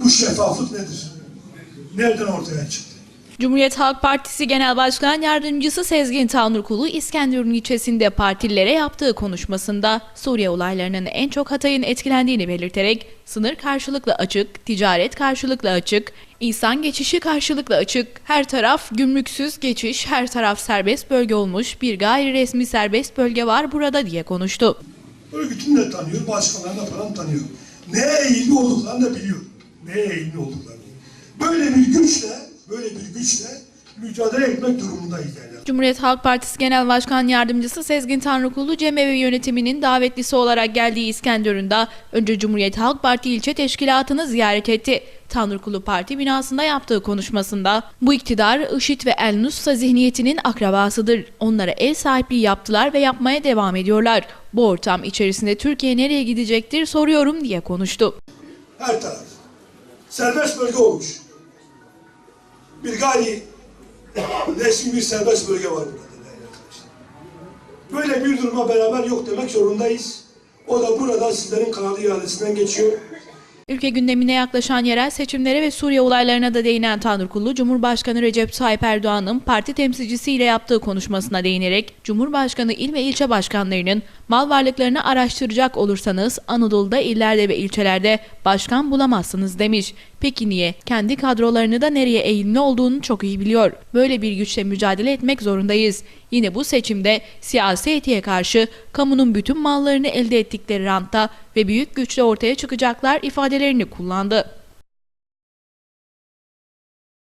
Bu şeffaflık nedir? Nereden ortaya çıktı? Cumhuriyet Halk Partisi Genel Başkan Yardımcısı Sezgin Tanrıkulu İskenderun ilçesinde partililere yaptığı konuşmasında Suriye olaylarının en çok Hatay'ın etkilendiğini belirterek sınır karşılıklı açık, ticaret karşılıklı açık, insan geçişi karşılıklı açık, her taraf gümrüksüz geçiş, her taraf serbest bölge olmuş bir gayri resmi serbest bölge var burada diye konuştu. Örgütünü de tanıyor, başkalarını da falan tanıyor. Neye eğilimli olduklarını da biliyor. Neye eğilimli olduklarını. Böyle bir güçle, böyle bir güçle mücadele etmek durumundayız yani. Cumhuriyet Halk Partisi Genel Başkan Yardımcısı Sezgin Tanrıkulu Cemevi yönetiminin davetlisi olarak geldiği İskenderun'da önce Cumhuriyet Halk Parti ilçe teşkilatını ziyaret etti. Tanrıkulu Parti binasında yaptığı konuşmasında bu iktidar IŞİD ve El Nusra zihniyetinin akrabasıdır. Onlara ev sahipliği yaptılar ve yapmaya devam ediyorlar. Bu ortam içerisinde Türkiye nereye gidecektir soruyorum diye konuştu. Her taraf. Serbest bölge olmuş. Bir gayri resmi bir serbest bölge var burada. Böyle bir duruma beraber yok demek zorundayız. O da burada sizlerin kanalı iadesinden geçiyor. Ülke gündemine yaklaşan yerel seçimlere ve Suriye olaylarına da değinen Tanrıkulu, Cumhurbaşkanı Recep Tayyip Erdoğan'ın parti temsilcisiyle yaptığı konuşmasına değinerek, Cumhurbaşkanı il ve ilçe başkanlarının mal varlıklarını araştıracak olursanız Anadolu'da illerde ve ilçelerde başkan bulamazsınız demiş. Peki niye? Kendi kadrolarını da nereye eğilimli olduğunu çok iyi biliyor. Böyle bir güçle mücadele etmek zorundayız. Yine bu seçimde siyasi etiğe karşı kamunun bütün mallarını elde ettikleri rantta ve büyük güçle ortaya çıkacaklar ifadelerini kullandı.